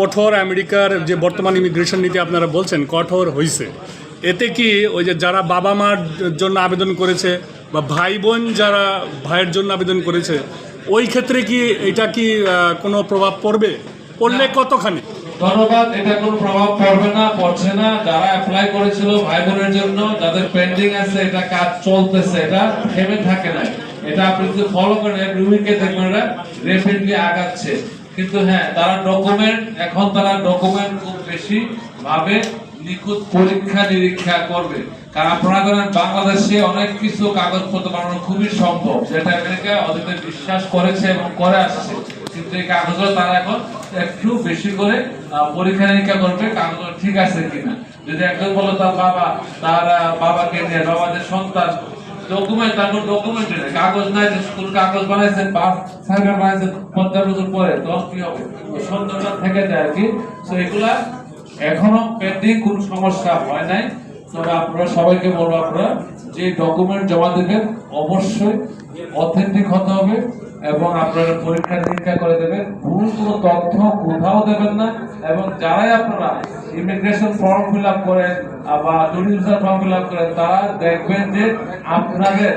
কঠোর আমেরিকার যে বর্তমান ইমিগ্রেশন নীতি আপনারা বলছেন কঠোর হয়েছে এতে কি ওই যে যারা বাবা মার জন্য আবেদন করেছে বা ভাই বোন যারা ভাইয়ের জন্য আবেদন করেছে ওই ক্ষেত্রে কি এটা কি কোনো প্রভাব পড়বে? পড়লে কতখানি? ধন্যবাদ এটা কোনো প্রভাব পড়বে না পড়ছে না। যারা অ্যাপ্লাই করেছিল ভাই বোনের জন্য যাদের পেন্ডিং আছে এটা কাজ চলতেছে এটা থেমে থাকে না এটা আপনি যদি ফলো করেন উইকে দেখবেন এটা রেপিডলি আগাচ্ছে। কিন্তু হ্যাঁ তারা ডকুমেন্ট এখন তারা ডকুমেন্ট খুব বেশি ভাবে নিখুঁত পরীক্ষা নিরীক্ষা করবে। কারণ আপনারা বাংলাদেশে অনেক কিছু কাগজপত্র বানানো খুবই সম্ভব, যেটা আমেরিকা অতীতে বিশ্বাস করেছে এবং করে আসছে। কিন্তু এই কাগজগুলো তারা এখন একটু বেশি করে পরীক্ষা নিরীক্ষা করবে, কাগজগুলো ঠিক আছে কিনা। যদি একজন বলো তার বাবা, তার বাবাকে নিয়ে বাবাদের সন্তান ডকুমেন্ট তারপর ডকুমেন্ট কাগজ নাই যে স্কুল কাগজ বানাইছেন পাঁচ সরকার বানাইছেন, পঞ্চাশ বছর পরে তখন কি হবে? সন্তানটা থেকে যায় আর কি। তো এগুলা এখনও পেন্ডিং কোনো সমস্যা হয় নাই। তবে আপনারা সবাইকে বলব, আপনারা যে ডকুমেন্ট জমা দেবেন, অবশ্যই অথেন্টিক হতে হবে। এবং আপনারা পরীক্ষা নিরীক্ষা করে দেবেন। ভুল কোনো তথ্য কোথাও দেবেন না। এবং যারাই আপনারা ইমিগ্রেশন ফর্ম ফিল আপ করেন বা টুরিজম ফর্ম ফিল আপ করেন তারা দেখবেন যে আপনাদের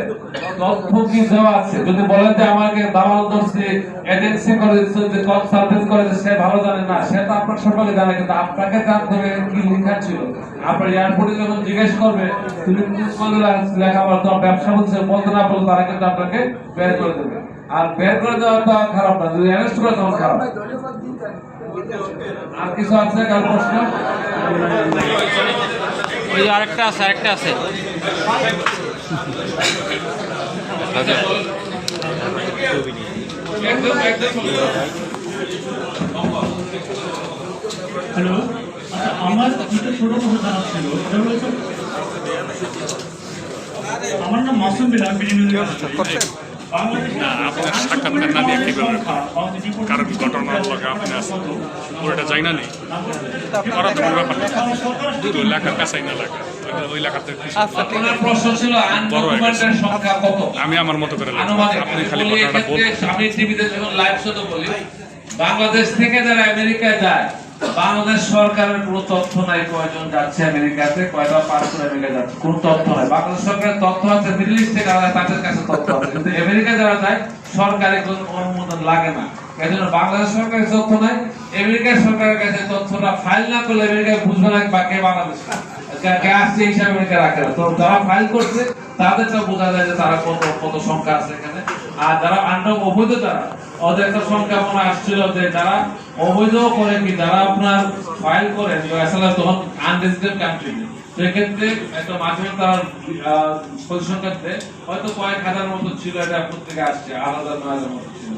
তথ্য কি দেওয়া আছে। যদি বলেন যে আমাকে দালাল ধরছে এজেন্সি করে দিচ্ছে যে কল সার্ভিস করে দিচ্ছে, সে ভালো জানে না সে তো আপনার সম্পর্কে জানে কিন্তু আপনাকে জানতে হবে কি লেখা ছিল। আপনার এয়ারপোর্টে যখন জিজ্ঞেস করবে তুমি লেখা বলো তোমার ব্যবসা বলছে বলতে না বলতে তারা কিন্তু আপনাকে বের করে দেবে। আর বের করে দেওয়া তো খারাপ না যদি অ্যারেস্ট করে তখন খারাপ। আর কিছু আছে কার প্রশ্ন? ওই যে আরেকটা আছে আরেকটা আছে। আচ্ছা। একদম একদম। হ্যালো? আচ্ছা আমার দুটো ছোট কথা জানার ছিল। আমার নাম মাসুম বিলাল না, আপনার সাক্ষাৎকার না দিয়ে কি করবেন? কারণ ঘটনার লগে আপনি আছেন। ওটা যাই না নেই। করা তো ব্যাপার না দুটো লেখার কাছাই না লেখা। ওই- ওই লেখাতে কিছু- আপনার প্রশ্ন ছিল আনডকুমেন্টেড সংখ্যা কত? আমি আমার মতো করে আপনি খালি কথাটা বলবেন। বাংলাদেশ থেকে যারা আমেরিকা যায় বাংলাদেশ সরকারের কোনো তথ্য নাই, কয়জন যাচ্ছে আমেরিকাতে কয়টা পাস করে আমেরিকা যাচ্ছে, কোনো তথ্য নাই। বাংলাদেশ সরকারের তথ্য আছে, মিডল ইস্ট থেকে আলাদা তাদের কাছে তথ্য আছে, কিন্তু আমেরিকা যারা যায়, সরকারি কোনো অনুমোদন লাগে না। বাংলাদেশ সরকারের তথ্য নাই, আমেরিকার সরকারের কাছে তথ্যটা ফাইল না করলে বুঝবে না বা কে বাংলাদেশ। আসছে হিসাবে আমেরিকা রাখে না। তো যারা ফাইল করছে, তাদেরটা বোঝা যায় যে তারা কত কত সংখ্যা আছে এখানে। আর যারা আন্ডার অবৈধ তারা, ওদের একটা সংখ্যা আসছিল যে যারা অবৈধ করে কি, যারা আপনার ফাইল করেন আসলে তখন আনরেজিস্টার্ড কান্ট্রি তো। এক্ষেত্রে একটা মাধ্যমে তার হয়তো কয়েক হাজার মতো ছিল, এটা প্রত্যেকে আসছে আলাদা নয় হাজার মতো ছিল।